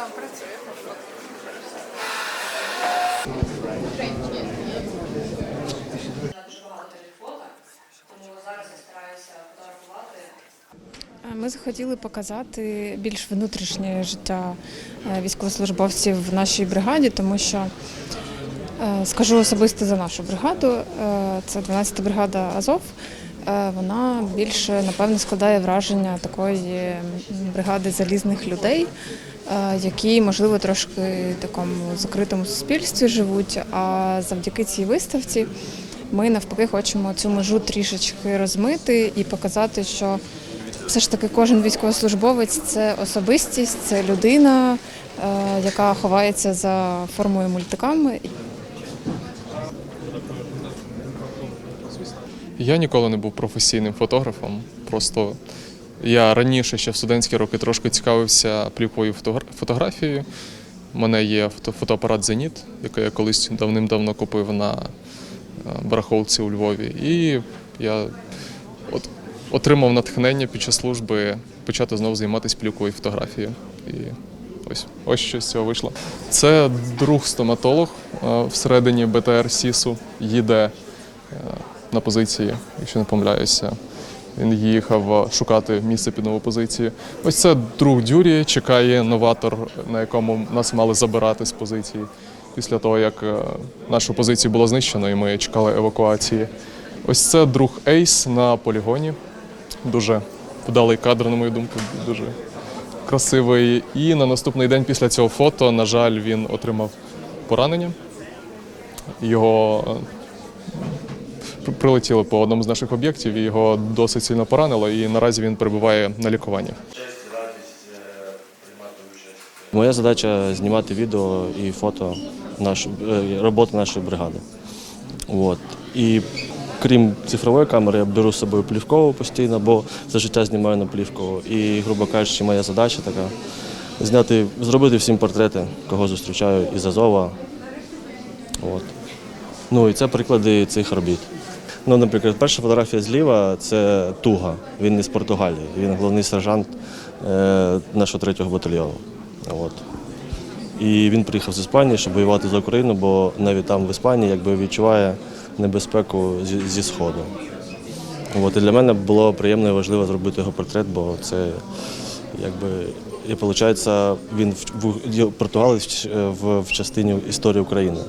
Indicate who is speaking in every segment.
Speaker 1: Да, працюємо.
Speaker 2: зараз я стараюся фотографувати.
Speaker 3: Ми захотіли показати більш внутрішнє життя е, військовослужбовців в нашій бригаді, тому що е, скажу особисто за нашу бригаду. е, Це 12-та бригада Азов. Вона більше напевно складає враження такої бригади залізних людей, які, можливо, трошки такому закритому суспільстві живуть. А завдяки цій виставці ми навпаки хочемо цю межу трішечки розмити і показати, що все ж таки кожен військовослужбовець це особистість, це людина, е, яка ховається за формою мультиками.
Speaker 4: Я ніколи не був професійним фотографом. Просто я раніше, ще в студентські роки, трошки цікавився фотогра- фотографією. У мене є фото- фотоапарат Зеніт, який я колись давним-давно купив на е, барахолці у Львові. І я от, отримав натхнення під час служби почати знову займатися плівковою фотографією. І ось, ось що з цього вийшло. Це друг стоматолог е, всередині БТР СІСу їде е, на позиції, якщо не помиляюся. Він їхав е, шукати місце під нову позицію. Ось це друг Дюрі, чекає новатор, на якому нас мали забирати з позиції після того, як е, нашу позицію було знищено, і ми чекали евакуації. Ось це друг Ейс на полігоні. Дуже вдалий кадр, на мою думку, дуже красивий. І на наступний день після цього фото, на жаль, він отримав поранення. Його е, прилетіло по одному з наших об'єктів, і його досить сильно поранило, і наразі він перебуває на лікуванні.
Speaker 5: Моя задача знімати відео і фото наш, е, роботи нашої бригади. От. І крім цифрової камери, я беру з собою плівкову постійно, бо за життя знімаю на плівку. І, грубо кажучи, моя задача така зняти, зробити всім портрети, кого зустрічаю із Азова. От. Ну і це приклади цих робіт. Ну, наприклад, перша фотографія зліва це Туга. Він із Португалії. Він головний сержант е, нашого третього батальйону. От. І він приїхав з Іспанії, щоб воювати за Україну, бо навіть там в Іспанії якби відчуває небезпеку зі, зі Сходу. От, і для мене було приємно і важливо зробити його портрет, бо це якби. І виходить, він в, в португалець в, в частині історії України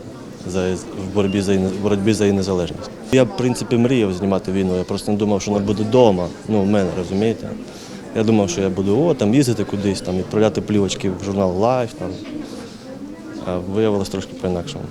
Speaker 5: за, в, боротьбі за, в боротьбі за її незалежність. Я, в принципі, мріяв знімати війну, я просто не думав, що вона буде вдома, ну, в мене, розумієте? Я думав, що я буду о, там їздити кудись, там, відправляти плівочки в журнал Life. Там. А виявилось трошки по-інакшому.